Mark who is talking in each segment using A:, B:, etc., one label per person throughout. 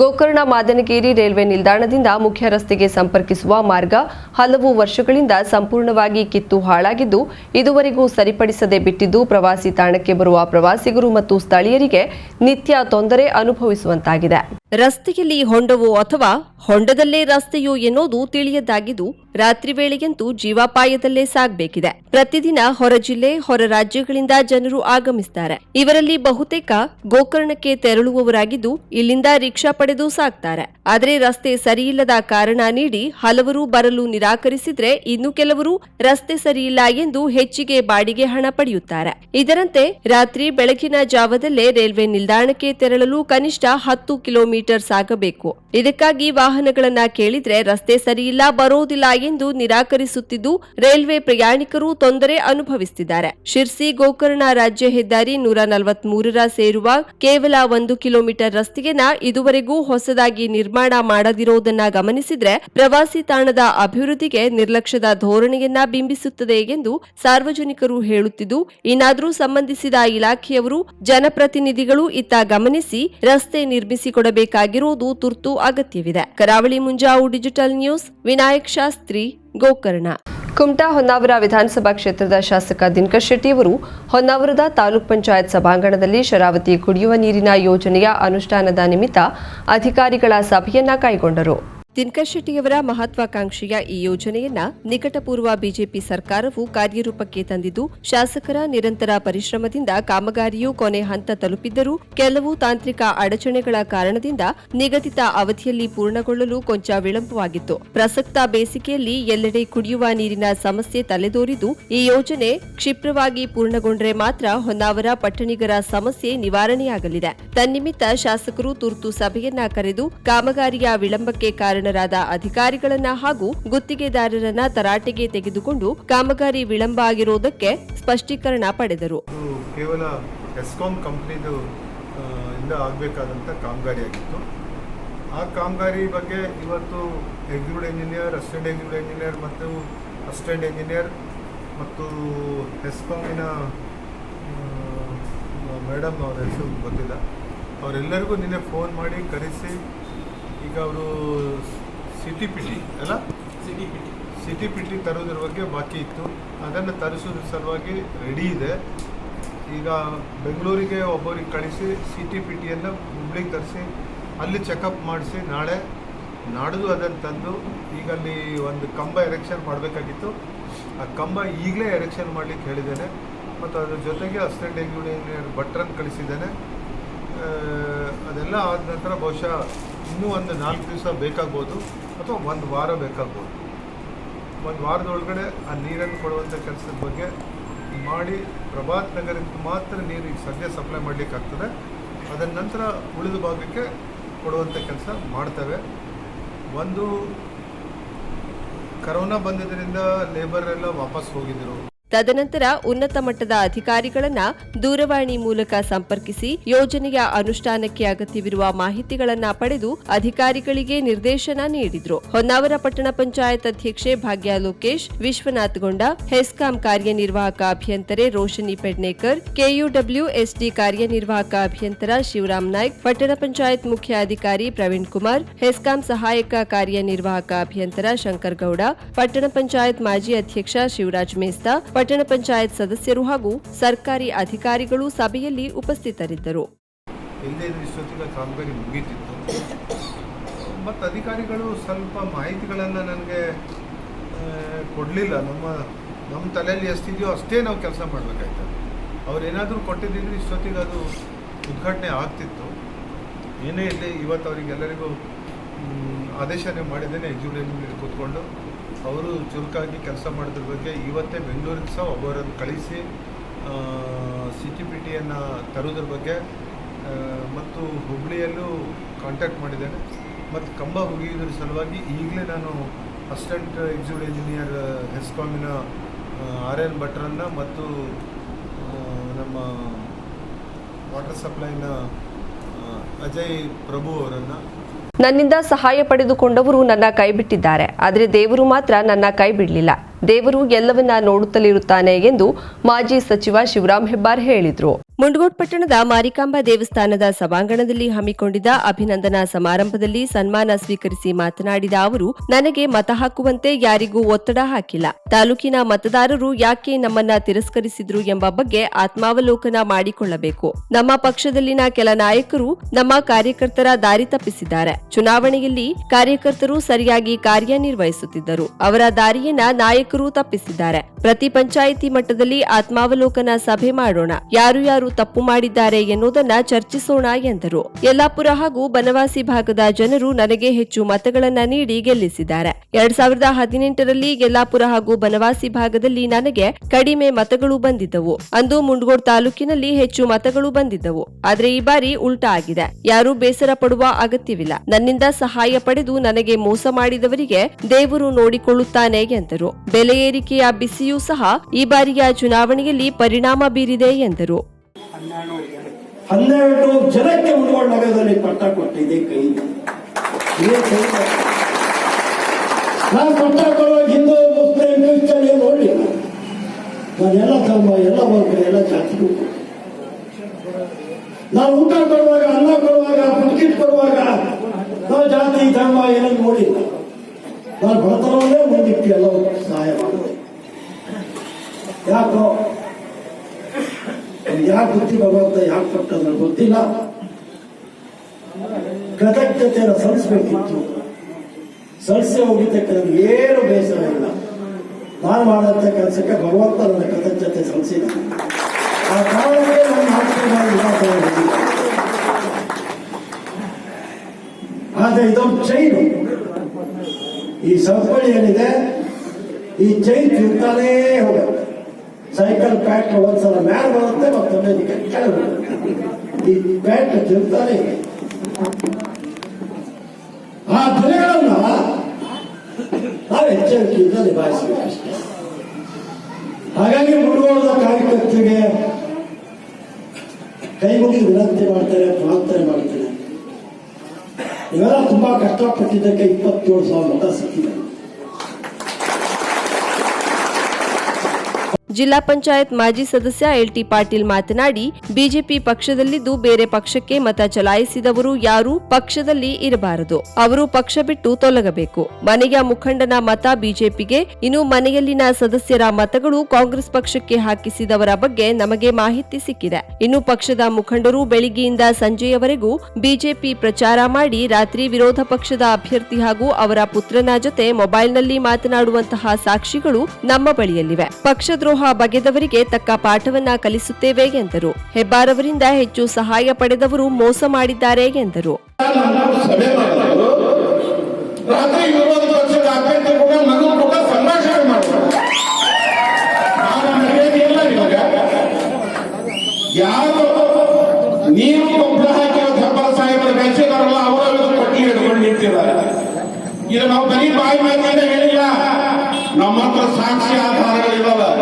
A: Gokarna ಮಾದನಗೇರಿ railway ನಿಲ್ದಾಣದಿಂದ ಮುಖ್ಯ ರಸ್ತೆಗೆ ಸಂಪರ್ಕಿಸುವ ಮಾರ್ಗ ಹಲವು ವರ್ಷಗಳಿಂದ ಸಂಪೂರ್ಣವಾಗಿ ಕಿತ್ತು ಹಾಳಾಗಿದ್ದು, ಇದುವರೆಗೂ ಸರಿಪಡಿಸದೆ ಬಿಟ್ಟಿದ್ದು ಪ್ರವಾಸಿ ತಾಣಕ್ಕೆ ಬರುವ ಪ್ರವಾಸಿಗರು ಮತ್ತು ಸ್ಥಳೀಯರಿಗೆ ನಿತ್ಯ ತೊಂದರೆ ಅನುಭವಿಸುವಂತಾಗಿದೆ. ರಸ್ತೆಯಲ್ಲಿ ಹೊಂಡವೋ ಅಥವಾ ಹೊಂಡದಲ್ಲೇ ರಸ್ತೆಯೋ ಎನ್ನುವುದು ತಿಳಿಯದಾಗಿದ್ದು, ರಾತ್ರಿ ವೇಳೆಯಂತೂ ಜೀವಾಪಾಯದಲ್ಲೇ ಸಾಗಬೇಕಿದೆ. ಪ್ರತಿದಿನ ಹೊರ ಜಿಲ್ಲೆ, ಹೊರ ರಾಜ್ಯಗಳಿಂದ ಜನರು ಆಗಮಿಸುತ್ತಾರೆ ಇವರಲ್ಲಿ ಬಹುತೇಕ ಗೋಕರ್ಣಕ್ಕೆ ತೆರಳುವವರಾಗಿದ್ದು, ಇಲ್ಲಿಂದ ರಿಕ್ಷಾ ಪಡೆದು ಸಾಕ್ತಾರೆ ಆದರೆ ರಸ್ತೆ ಸರಿಯಿಲ್ಲದ ಕಾರಣ ನೀಡಿ ಹಲವರು ಬರಲು ನಿರಾಕರಿಸಿದ್ರೆ ಇನ್ನು ಕೆಲವರು ರಸ್ತೆ ಸರಿಯಿಲ್ಲ ಎಂದು ಹೆಚ್ಚಿಗೆ ಬಾಡಿಗೆ ಹಣ ಪಡೆಯುತ್ತಾರೆ. ಇದರಂತೆ ರಾತ್ರಿ ಬೆಳಗಿನ ಜಾವದಲ್ಲೇ ರೈಲ್ವೆ ನಿಲ್ದಾಣಕ್ಕೆ ತೆರಳಲು ಕನಿಷ್ಠ ಹತ್ತು ಕಿಲೋಮೀಟರ್ ಸಾಗಬೇಕು. ಇದಕ್ಕಾಗಿ ವಾಹನಗಳನ್ನ ಕೇಳಿದ್ರೆ ರಸ್ತೆ ಸರಿಯಿಲ್ಲ, ಬರೋದಿಲ್ಲ ಎಂದು ನಿರಾಕರಿಸುತ್ತಿದ್ದು ರೈಲ್ವೆ ಪ್ರಯಾಣಿಕರು ತೊಂದರೆ ಅನುಭವಿಸುತ್ತಿದ್ದಾರೆ ಶಿರ್ಸಿ ಗೋಕರ್ಣ ರಾಜ್ಯ ಹೆದ್ದಾರಿ ನೂರ ನಲವತ್ಮೂರರ ಸೇರುವ ಕೇವಲ ಒಂದು ಕಿಲೋಮೀಟರ್ ರಸ್ತೆಯನ್ನ ಇದುವರೆಗೂ ಹೊಸದಾಗಿ ನಿರ್ಮಾಣ ಮಾಡದಿರೋದನ್ನ ಗಮನಿಸಿದ್ರೆ ಪ್ರವಾಸಿ ತಾಣದ ಅಭಿವೃದ್ಧಿಗೆ ನಿರ್ಲಕ್ಷ್ಯದ ಧೋರಣೆಯನ್ನ ಬಿಂಬಿಸುತ್ತದೆ ಎಂದು ಸಾರ್ವಜನಿಕರು ಹೇಳುತ್ತಿದ್ದು, ಇನ್ನಾದರೂ ಸಂಬಂಧಿಸಿದ ಇಲಾಖೆಯವರು ಜನಪ್ರತಿನಿಧಿಗಳು ಇತ್ತ ಗಮನಿಸಿ ರಸ್ತೆ ನಿರ್ಮಿಸಿಕೊಡಬೇಕಾಗಿರುವುದು ತುರ್ತು ಅಗತ್ಯವಿದೆ. Karavali Munjavu digital news, Vinayak Shastri, Gokarna. Kumta Honnavar ವಿಧಾನಸಭಾ ಕ್ಷೇತ್ರದ ಶಾಸಕ ದಿನಕರ್ ಶೆಟ್ಟಿಯವರು ಹೊನ್ನಾವರದ ತಾಲೂಕ್ ಪಂಚಾಯತ್ ಸಭಾಂಗಣದಲ್ಲಿ ಶರಾವತಿ ಕುಡಿಯುವ ನೀರಿನ ಯೋಜನೆಯ ಅನುಷ್ಠಾನದ ನಿಮಿತ್ತ ಅಧಿಕಾರಿಗಳ ಸಭೆಯನ್ನ ಕೈಗೊಂಡರು. ದಿನಕರ್ ಶೆಟ್ಟಿಯವರ ಮಹತ್ವಾಕಾಂಕ್ಷೆಯ ಈ ಯೋಜನೆಯನ್ನ ನಿಕಟಪೂರ್ವ ಬಿಜೆಪಿ ಸರ್ಕಾರವು ಕಾರ್ಯರೂಪಕ್ಕೆ ತಂದಿದ್ದು, ಶಾಸಕರ ನಿರಂತರ ಪರಿಶ್ರಮದಿಂದ ಕಾಮಗಾರಿಯು ಕೊನೆ ಹಂತ ತಲುಪಿದ್ದರೂ, ಕೆಲವು ತಾಂತ್ರಿಕ ಅಡಚಣೆಗಳ ಕಾರಣದಿಂದ ನಿಗದಿತ ಅವಧಿಯಲ್ಲಿ ಪೂರ್ಣಗೊಳ್ಳಲು ಕೊಂಚ ವಿಳಂಬವಾಗಿತ್ತು. ಪ್ರಸಕ್ತ ಬೇಸಿಗೆಯಲ್ಲಿ ಎಲ್ಲೆಡೆ ಕುಡಿಯುವ ನೀರಿನ ಸಮಸ್ಯೆ ತಲೆದೋರಿದ್ದು, ಈ ಯೋಜನೆ ಕ್ಷಿಪ್ರವಾಗಿ ಪೂರ್ಣಗೊಂಡರೆ ಮಾತ್ರ ಹೊನ್ನಾವರ ಪಟ್ಟಣಿಗರ ಸಮಸ್ಯೆ ನಿವಾರಣೆಯಾಗಲಿದೆ. ತನ್ನಿಮಿತ್ತ ಶಾಸಕರು ತುರ್ತು ಸಭೆಯನ್ನ ಕರೆದು ಕಾಮಗಾರಿಯ ವಿಳಂಬಕ್ಕೆ ಕಾರಣರಾದ ಅಧಿಕಾರಿಗಳನ್ನ ಹಾಗೂ ಗುತ್ತಿಗೆದಾರರನ್ನ ತರಾಟೆಗೆ ತೆಗೆದುಕೊಂಡು ಕಾಮಗಾರಿ ವಿಳಂಬ ಆಗಿರುವುದಕ್ಕೆ ಸ್ಪಷ್ಟೀಕರಣ ಪಡೆದರು.
B: ಕೇವಲ ಎಸ್ಕಾಂ ಕಂಪ್ನಿದು ಇಂದ ಆಗಬೇಕಾದಂಥ ಕಾಮಗಾರಿಯಾಗಿತ್ತು ಆ ಕಾಮಗಾರಿ ಬಗ್ಗೆ ಇವತ್ತು executive engineer assistant executive engineer ಮತ್ತು ಅಸಿಸ್ಟೆಂಟ್ ಇಂಜಿನಿಯರ್ ಮತ್ತು ಹೆಸ್ಕಾಮಿನ ಮೇಡಮ್ ಅವ್ರ ಹೆಸರು ಗೊತ್ತಿಲ್ಲ. ಅವರೆಲ್ಲರಿಗೂ ನಿನ್ನೆ ಫೋನ್ ಮಾಡಿ ಕರೆಸಿ ಈಗ ಅವರು ಸಿಟಿ ಪಿಟಿ ಅಲ್ಲ? CT PT. ಸಿಟಿ ಪಿಟಿ ತರೋದ್ರ ಬಗ್ಗೆ ಬಾಕಿ ಇತ್ತು. ಅದನ್ನು ತರಿಸೋದ್ರ ಸಲುವಾಗಿ ರೆಡಿ ಇದೆ. ಈಗ ಬೆಂಗಳೂರಿಗೆ ಒಬ್ಬರಿಗೆ ಕಳಿಸಿ ಸಿಟಿ ಪಿಟಿಯನ್ನು ಹುಬ್ಳಿಗೆ ತರಿಸಿ ಅಲ್ಲಿ ಚೆಕಪ್ ಮಾಡಿಸಿ ನಾಳೆ ನಾಡಿದ್ದು ಅದನ್ನು ತಂದು ಈಗ ಅಲ್ಲಿ ಒಂದು ಕಂಬ ಎರೆಕ್ಷನ್ ಮಾಡಬೇಕಾಗಿತ್ತು. ಆ ಕಂಬ ಈಗಲೇ ಎರೆಕ್ಷನ್ ಮಾಡಲಿಕ್ಕೆ ಹೇಳಿದ್ದೇನೆ. ಮತ್ತು ಅದ್ರ ಜೊತೆಗೆ ಅಸಿಸ್ಟೆಂಟ್ ಎಂಜಿನಿಯರ್ ಭಟ್ರನ್ನು ಕಳಿಸಿದ್ದೇನೆ. ಅದೆಲ್ಲ ಆದ ನಂತರ ಬಹುಶಃ ಇನ್ನೂ ಒಂದು ನಾಲ್ಕು ದಿವಸ ಬೇಕಾಗ್ಬೋದು ಅಥವಾ ಒಂದು ವಾರ ಬೇಕಾಗ್ಬೋದು. ಒಂದು ವಾರದೊಳಗಡೆ ಆ ನೀರನ್ನು ಕೊಡುವಂಥ ಕೆಲಸದ ಬಗ್ಗೆ ಮಾಡಿ ಪ್ರಭಾತ್ ನಗರಕ್ಕೆ ಮಾತ್ರ ನೀರು ಈಗ ಸದ್ಯ ಸಪ್ಲೈ ಮಾಡಲಿಕ್ಕಾಗ್ತದೆ ಅದರ ನಂತರ ಉಳಿದ ಭಾಗಕ್ಕೆ ಕೊಡುವಂಥ ಕೆಲಸ ಮಾಡ್ತೇವೆ. ಒಂದು, ಕರೋನಾ ಬಂದಿದ್ದರಿಂದ ಎಲ್ಲ ವಾಪಸ್ ಹೋಗಿದ್ದರು
A: ತದನಂತರ ಉನ್ನತ ಮಟ್ಟದ ಅಧಿಕಾರಿಗಳನ್ನ ದೂರವಾಣಿ ಮೂಲಕ ಸಂಪರ್ಕಿಸಿ ಯೋಜನೆಯ ಅನುಷ್ಠಾನಕ್ಕೆ ಅಗತ್ಯವಿರುವ ಮಾಹಿತಿಗಳನ್ನ ಪಡೆದು ಅಧಿಕಾರಿಗಳಿಗೆ ನಿರ್ದೇಶನ ನೀಡಿದ್ರು. ಹೊನ್ನಾವರ ಪಟ್ಟಣ ಪಂಚಾಯತ್ ಅಧ್ಯಕ್ಷೆ ಭಾಗ್ಯ ಲೋಕೇಶ್, ವಿಶ್ವನಾಥ್ ಗೊಂಡ, ಹೆಸ್ಕಾಂ ಕಾರ್ಯನಿರ್ವಾಹಕ ಅಭಿಯಂತರೆ ರೋಶನಿ ಪೆಡ್ನೇಕರ್, ಕೆಯುಡಬ್ಲ್ಯೂ ಎಸ್ಡಿ ಕಾರ್ಯನಿರ್ವಾಹಕ ಅಭಿಯಂತರ ಶಿವರಾಮ್ ನಾಯ್ಕ್, ಪಟ್ಟಣ ಪಂಚಾಯತ್ ಮುಖ್ಯ ಅಧಿಕಾರಿ ಪ್ರವೀಣ್ ಕುಮಾರ್, ಹೆಸ್ಕಾಂ ಸಹಾಯಕ ಕಾರ್ಯನಿರ್ವಾಹಕ ಅಭಿಯಂತರ ಶಂಕರ್ ಗೌಡ, ಪಟ್ಟಣ ಪಂಚಾಯತ್ ಮಾಜಿ ಅಧ್ಯಕ್ಷ ಶಿವರಾಜ್ ಮೇಸ್ತಾ ಪಟ್ಟಣ ಪಂಚಾಯತ್ ಸದಸ್ಯರು ಹಾಗೂ ಸರ್ಕಾರಿ ಅಧಿಕಾರಿಗಳು ಸಭೆಯಲ್ಲಿ ಉಪಸ್ಥಿತರಿದ್ದರು.
B: ಮತ್ತು ಅಧಿಕಾರಿಗಳು ಸ್ವಲ್ಪ ಮಾಹಿತಿಗಳನ್ನು ನನಗೆ ಕೊಡಲಿಲ್ಲ. ನಮ್ಮ ನಮ್ಮ ತಲೆಯಲ್ಲಿ ಎಷ್ಟಿದೆಯೋ ಅಷ್ಟೇ ನಾವು ಕೆಲಸ ಮಾಡಬೇಕಾಯ್ತು. ಅವ್ರು ಏನಾದರೂ ಕೊಟ್ಟಿದ್ದಿದ್ರೆ ಇಷ್ಟೊತ್ತಿಗೆ ಅದು ಉದ್ಘಾಟನೆ ಆಗ್ತಿತ್ತು. ಏನೇ ಇಲ್ಲ ಇವತ್ತು ಅವರಿಗೆಲ್ಲರಿಗೂ ಆದೇಶನೇ ಮಾಡಿದ್ದೇನೆ, ಎಕ್ಸಿಕ್ಯೂಟಿವ್ ಕೂತ್ಕೊಂಡು. ಅವರು ಚುರುಕಾಗಿ ಕೆಲಸ ಮಾಡಿದ್ರ ಬಗ್ಗೆ ಇವತ್ತೇ ಬೆಂಗಳೂರಿಗೆ ಸಹ ಒಬ್ಬರನ್ನು ಕಳಿಸಿ ಸಿ ಟಿ ಪಿ ಟಿಯನ್ನು ತರೋದ್ರ ಬಗ್ಗೆ ಮತ್ತು ಹುಬ್ಳಿಯಲ್ಲೂ ಕಾಂಟ್ಯಾಕ್ಟ್ ಮಾಡಿದ್ದೇನೆ. ಮತ್ತು ಕಂಬ ಹುಗಿಯೋದ್ರ ಸಲುವಾಗಿ ಈಗಲೇ ನಾನು ಅಸಿಸ್ಟೆಂಟ್ ಎಕ್ಸಿಕ್ಯೂಟಿವ್ ಇಂಜಿನಿಯರ್ ಹೆಸ್ಕಾಮಿನ ಆರ್ ಎನ್ ಭಟ್ರನ್ನು ಮತ್ತು ನಮ್ಮ ವಾಟರ್ ಸಪ್ಲೈನ ಅಜಯ್ ಪ್ರಭು ಅವರನ್ನು
A: ನನ್ನಿಂದ ಸಹಾಯ ಪಡೆದುಕೊಂಡವರು ನನ್ನ ಕೈ ಬಿಟ್ಟಿದ್ದಾರೆ. ಆದರೆ ದೇವರು ಮಾತ್ರ ನನ್ನ ಕೈ ಬಿಡಲಿಲ್ಲ. ದೇವರು ಎಲ್ಲವನ್ನ ನೋಡುತ್ತಲಿರುತ್ತಾನೆ ಎಂದು ಮಾಜಿ ಸಚಿವ ಶಿವರಾಮ್ ಹೆಬ್ಬಾರ್ ಹೇಳಿದರು. ಮುಂಡಗೋಡ್ ಪಟ್ಟಣದ ಮಾರಿಕಾಂಬಾ ದೇವಸ್ಥಾನದ ಸಭಾಂಗಣದಲ್ಲಿ ಹಮ್ಮಿಕೊಂಡಿದ್ದ ಅಭಿನಂದನಾ ಸಮಾರಂಭದಲ್ಲಿ ಸನ್ಮಾನ ಸ್ವೀಕರಿಸಿ ಮಾತನಾಡಿದ ಅವರು, ನನಗೆ ಮತ ಹಾಕುವಂತೆ ಯಾರಿಗೂ ಒತ್ತಡ ಹಾಕಿಲ್ಲ. ತಾಲೂಕಿನ ಮತದಾರರು ಯಾಕೆ ನಮ್ಮನ್ನ ತಿರಸ್ಕರಿಸಿದ್ರು ಎಂಬ ಬಗ್ಗೆ ಆತ್ಮಾವಲೋಕನ ಮಾಡಿಕೊಳ್ಳಬೇಕು. ನಮ್ಮ ಪಕ್ಷದಲ್ಲಿನ ಕೆಲ ನಾಯಕರು ನಮ್ಮ ಕಾರ್ಯಕರ್ತರ ದಾರಿ ತಪ್ಪಿಸಿದ್ದಾರೆ. ಚುನಾವಣೆಯಲ್ಲಿ ಕಾರ್ಯಕರ್ತರು ಸರಿಯಾಗಿ ಕಾರ್ಯನಿರ್ವಹಿಸುತ್ತಿದ್ದರು. ಅವರ ದಾರಿಯನ್ನ ನಾಯಕರು ತಪ್ಪಿಸಿದ್ದಾರೆ. ಪ್ರತಿ ಪಂಚಾಯಿತಿ ಮಟ್ಟದಲ್ಲಿ ಆತ್ಮಾವಲೋಕನ ಸಭೆ ಮಾಡೋಣ. ಯಾರು ಯಾರು ತಪ್ಪು ಮಾಡಿದ್ದಾರೆ ಎನ್ನುವುದನ್ನ ಚರ್ಚಿಸೋಣ ಎಂದರು. ಯಲ್ಲಾಪುರ ಹಾಗೂ ಬನವಾಸಿ ಭಾಗದ ಜನರು ನನಗೆ ಹೆಚ್ಚು ಮತಗಳನ್ನ ನೀಡಿ ಗೆಲ್ಲಿಸಿದ್ದಾರೆ. ಎರಡ್ ಸಾವಿರದ ಹದಿನೆಂಟರಲ್ಲಿ ಯಲ್ಲಾಪುರ ಹಾಗೂ ಬನವಾಸಿ ಭಾಗದಲ್ಲಿ ನನಗೆ ಕಡಿಮೆ ಮತಗಳು ಬಂದಿದ್ದವು. ಅಂದು ಮುಂಡಗೋಡ್ ತಾಲೂಕಿನಲ್ಲಿ ಹೆಚ್ಚು ಮತಗಳು ಬಂದಿದ್ದವು. ಆದ್ರೆ ಈ ಬಾರಿ ಉಲ್ಟಾ ಆಗಿದೆ. ಯಾರು ಬೇಸರ ಪಡುವ ಅಗತ್ಯವಿಲ್ಲ. ನನ್ನಿಂದ ಸಹಾಯ ಪಡೆದು ನನಗೆ ಮೋಸ ಮಾಡಿದವರಿಗೆ ದೇವರು ನೋಡಿಕೊಳ್ಳುತ್ತಾನೆ ಎಂದರು. ಬೆಲೆ ಏರಿಕೆಯ ಬಿಸಿಯೂ ಸಹ ಈ ಬಾರಿಯ ಚುನಾವಣೆಯಲ್ಲಿ ಪರಿಣಾಮ ಬೀರಿದೆ ಎಂದರು.
C: ಹನ್ನೆರಡು ಜನಕ್ಕೆ ಮುಳುಗೋಡ್ ನಗರದಲ್ಲಿ ಪಟ್ಟ ಕೊಟ್ಟಿದೆ ಕೈ ನಾನು ಪಟ್ಟ ಕೊಡುವಾಗ ಹಿಂದೂ, ಮುಸ್ಲಿಂ, ಕ್ರಿಶ್ಚಿಯನ್ ಏನು ನೋಡಲಿಲ್ಲ ನಾನು ಎಲ್ಲ ಧರ್ಮ, ಎಲ್ಲ ವರ್ಗ, ಎಲ್ಲ ಜಾತಿಗೂ. ನಾನು ಊಟ ಕೊಡುವಾಗ, ಅನ್ನ ಕೊಡುವಾಗ ಬಿಸ್ಕಿಟ್ ಕೊಡುವಾಗ ನಾವು ಜಾತಿ, ಧರ್ಮ ಏನನ್ನು ನೋಡಿಲ್ಲ. ನಾನು ಬಡತನವನ್ನೇ ಮುಂದಿಟ್ಟು ಎಲ್ಲ ಸಹಾಯ ಮಾಡಿದೆ ಯಾಕೋ ಯಾಕೆ ಬುದ್ಧಿ ಭಗವಂತ ಯಾಕೆ ಕೊಟ್ಟ ಗೊತ್ತಿಲ್ಲ. ಕೃತಜ್ಞತೆಯನ್ನು ಸಲ್ಲಿಸಬೇಕಿತ್ತು. ಸಲ್ಲಿಸಿ ಹೋಗಿದ್ದಕ್ಕೆ ಏನು ಬೇಸರ ಇಲ್ಲ. ನಾನು ಮಾಡಂತ ಕೆಲಸಕ್ಕೆ ಭಗವಂತ ನನ್ನ ಕೃತಜ್ಞತೆ ಸಲ್ಲಿಸಿದ. ಆ ಕಾರಣಕ್ಕೆ ನನ್ನ. ಆದ್ರೆ ಇದೊಂದು ಚೈನು ಈ ಸರಪಳಿ ಏನಿದೆ, ಈ ಚೈನ್ ತಿಂತಾನೇ ಹೋಗುತ್ತೆ. ಸೈಕಲ್ ಪ್ಯಾಟ್ ಒಂದ್ಸಲ ಮ್ಯಾಲ ಬರುತ್ತೆ ಮತ್ತೊಮ್ಮೆ ಕೆಳಗೆ. ಈ ಪ್ಯಾಟ್ ತಿಂತಾನೆ. ಆ ಧ್ವನಿಗಳನ್ನ ನಾವು ಎಚ್ಚರಿಕೆಯಿಂದ ನಿಭಾಯಿಸಬೇಕಷ್ಟೇ ಹಾಗಾಗಿ ಮುಂದುವರೆದ ಕಾರ್ಯಕರ್ತರಿಗೆ ಕೈ ವಿನಂತಿ ಮಾಡ್ತಾರೆ, ಪ್ರಾರ್ಥನೆ ಮಾಡ್ತಾರೆ ಇವೆಲ್ಲ ತುಂಬಾ ಕಷ್ಟಪಟ್ಟಿದ್ದಕ್ಕೆ ಇಪ್ಪತ್ತೇಳು ಸಾವಿರ ಮತ ಸಿಕ್ಕಿದೆ
A: ಜಿಲ್ಲಾ ಪಂಚಾಯತ್ ಮಾಜಿ ಸದಸ್ಯ ಎಲ್ಟಿ ಪಾಟೀಲ್ ಮಾತನಾಡಿ, ಬಿಜೆಪಿ ಪಕ್ಷದಲ್ಲಿದ್ದು ಬೇರೆ ಪಕ್ಷಕ್ಕೆ ಮತ ಚಲಾಯಿಸಿದವರು ಯಾರೂ ಪಕ್ಷದಲ್ಲಿ ಇರಬಾರದು. ಅವರು ಪಕ್ಷ ಬಿಟ್ಟು ತೊಲಗಬೇಕು. ಮನೆಯ ಮುಖಂಡನ ಮತ ಬಿಜೆಪಿಗೆ. ಇನ್ನು ಮನೆಯಲ್ಲಿನ ಸದಸ್ಯರ ಮತಗಳು ಕಾಂಗ್ರೆಸ್ ಪಕ್ಷಕ್ಕೆ ಹಾಕಿಸಿದವರ ಬಗ್ಗೆ ನಮಗೆ ಮಾಹಿತಿ ಸಿಕ್ಕಿದೆ. ಇನ್ನು ಪಕ್ಷದ ಮುಖಂಡರು ಬೆಳಿಗ್ಗೆಯಿಂದ ಸಂಜೆಯವರೆಗೂ ಬಿಜೆಪಿ ಪ್ರಚಾರ ಮಾಡಿ, ರಾತ್ರಿ ವಿರೋಧ ಪಕ್ಷದ ಅಭ್ಯರ್ಥಿ ಹಾಗೂ ಅವರ ಪುತ್ರನ ಜೊತೆ ಮೊಬೈಲ್ನಲ್ಲಿ ಮಾತನಾಡುವಂತಹ ಸಾಕ್ಷಿಗಳು ನಮ್ಮ ಬಳಿಯಲ್ಲಿವೆ. ಪಕ್ಷದ್ರೋಹ ಬಗೆದವರಿಗೆ ತಕ್ಕ ಪಾಠವನ್ನ ಕಲಿಸುತ್ತೇವೆ ಎಂದರು. ಹೆಬ್ಬಾರವರಿಂದ ಹೆಚ್ಚು ಸಹಾಯ ಪಡೆದವರು ಮೋಸ ಮಾಡಿದ್ದಾರೆ ಎಂದರು.
D: ಹೆಬ್ಬಾರ ಸಾಹೇಬರು ನಿಂತಿದ್ದಾರೆ. ಇದು ನಾವು ಬರೀ ಬಾಯಿ ಮಾತಿಂದ ಹೇಳಿಲ್ಲ. ನಮ್ಮ ಹತ್ರ ಸಾಕ್ಷಿ ಆಧಾರಗಳಿದಾವೆ.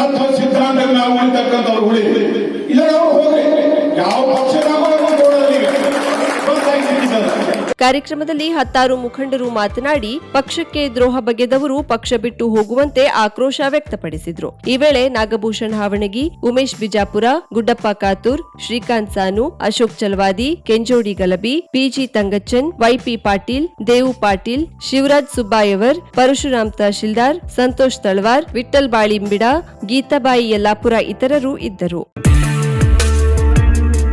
D: ತತ್ವ ಸಿದ್ಧಾಂತ ನಾವು ಉಳಿತಕ್ಕಂಥವ್ರು ಉಳಿ ಇದರ ಅವ್ರು ಹೋಗ್ರಿ ಯಾವ ಪಕ್ಷದಾಗ
A: ಕಾರ್ಯಕ್ರಮದಲ್ಲಿ ಹತ್ತಾರು ಮುಖಂಡರು ಮಾತನಾಡಿ, ಪಕ್ಷಕ್ಕೆ ದ್ರೋಹ ಬಗೆದವರು ಪಕ್ಷ ಬಿಟ್ಟು ಹೋಗುವಂತೆ ಆಕ್ರೋಶ ವ್ಯಕ್ತಪಡಿಸಿದ್ರು. ಈ ವೇಳೆ ನಾಗಭೂಷಣ್ ಹಾವಣಗಿ, ಉಮೇಶ್ ಬಿಜಾಪುರ, ಗುಡ್ಡಪ್ಪ ಕಾತೂರ್, ಶ್ರೀಕಾಂತ್ ಸಾನು, ಅಶೋಕ್ ಚಲವಾದಿ, ಕೆಂಜೋಡಿ ಗಲಬಿ ಪಿಜಿ ತಂಗಚ್ಚನ್, ವೈಪಿ ಪಾಟೀಲ್, ದೇವು ಪಾಟೀಲ್, ಶಿವರಾಜ್ ಸುಬ್ಬಾಯವರ್, ಪರಶುರಾಮ್ ತಹಶೀಲ್ದಾರ್, ಸಂತೋಷ್ ತಳವಾರ್ ವಿಠಲ್ ಬಾಳಿಂಬಿಡ ಗೀತಾಬಾಯಿ ಯಲ್ಲಾಪುರ ಇತರರು ಇದ್ದರು.